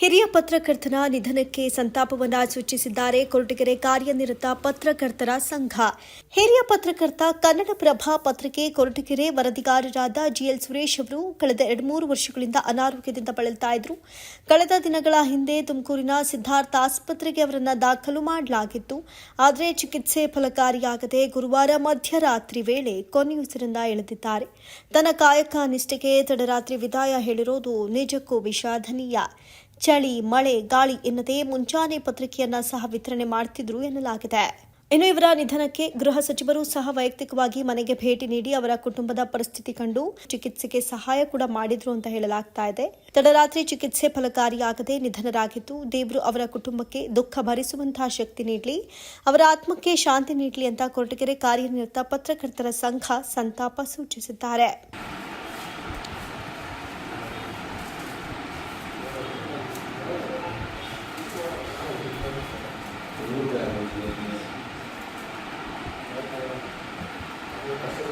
ಹಿರಿಯ ಪತ್ರಕರ್ತನ ನಿಧನಕ್ಕೆ ಸಂತಾಪವನ್ನು ಸೂಚಿಸಿದ್ದಾರೆ ಕೊರಟಗೆರೆ ಕಾರ್ಯನಿರತ ಪತ್ರಕರ್ತರ ಸಂಘ. ಹಿರಿಯ ಪತ್ರಕರ್ತ ಕನ್ನಡಪ್ರಭ ಪತ್ರಿಕೆ ಕೊರಟಗೆರೆ ವರದಿಗಾರರಾದ ಜಿಎಲ್ ಸುರೇಶ್ ಅವರು ಕಳೆದ ಎರಡ್ಮೂರು ವರ್ಷಗಳಿಂದ ಅನಾರೋಗ್ಯದಿಂದ ಬಳಲ್ತಾ ಇದ್ರು. ಕಳೆದ ದಿನಗಳ ಹಿಂದೆ ತುಮಕೂರಿನ ಸಿದ್ಧಾರ್ಥ ಆಸ್ಪತ್ರೆಗೆ ಅವರನ್ನು ದಾಖಲು ಮಾಡಲಾಗಿತ್ತು. ಆದರೆ ಚಿಕಿತ್ಸೆ ಫಲಕಾರಿಯಾಗದೆ ಗುರುವಾರ ಮಧ್ಯರಾತ್ರಿ ವೇಳೆ ಕೊನೆಯುಸಿರನ್ನ ಎಳೆದಿದ್ದಾರೆ. ತನ್ನ ಕಾಯಕ ನಿಷ್ಠೆಗೆ ತಡರಾತ್ರಿ ವಿದಾಯ ಹೇಳಿರೋದು ನಿಜಕ್ಕೂ ವಿಷಾದನೀಯ. ಚಳಿ, ಮಳೆ, ಗಾಳಿ ಎನ್ನದೇ ಮುಂಜಾನೆ ಪತ್ರಿಕೆಯನ್ನ ಸಹ ವಿತರಣೆ ಮಾಡುತ್ತಿದ್ರು ಎನ್ನಲಾಗಿದೆ. ಇನ್ನು ಇವರ ನಿಧನಕ್ಕೆ ಗೃಹ ಸಚಿವರು ಸಹ ವೈಯಕ್ತಿಕವಾಗಿ ಮನೆಗೆ ಭೇಟಿ ನೀಡಿ ಅವರ ಕುಟುಂಬದ ಪರಿಸ್ಥಿತಿ ಕಂಡು ಚಿಕಿತ್ಸೆಗೆ ಸಹಾಯ ಕೂಡ ಮಾಡಿದ್ರು ಅಂತ ಹೇಳಲಾಗ್ತಾ ಇದೆ. ತಡರಾತ್ರಿ ಚಿಕಿತ್ಸೆ ಫಲಕಾರಿಯಾಗದೆ ನಿಧನರಾಗಿದ್ದು ದೇವರು ಅವರ ಕುಟುಂಬಕ್ಕೆ ದುಃಖ ಭರಿಸುವಂತಹ ಶಕ್ತಿ ನೀಡಲಿ, ಅವರ ಆತ್ಮಕ್ಕೆ ಶಾಂತಿ ನೀಡಲಿ ಅಂತ ಕೊರಟಗೆರೆ ಕಾರ್ಯನಿರತ ಪತ್ರಕರ್ತರ ಸಂಘ ಸಂತಾಪ ಸೂಚಿಸಿದ್ದಾರೆ. Gracias.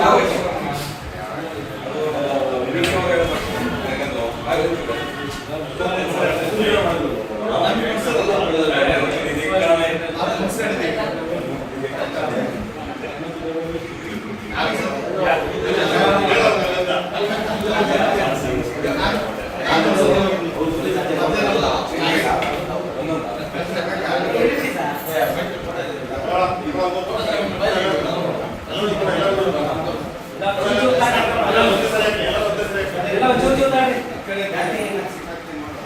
Now it's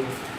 you.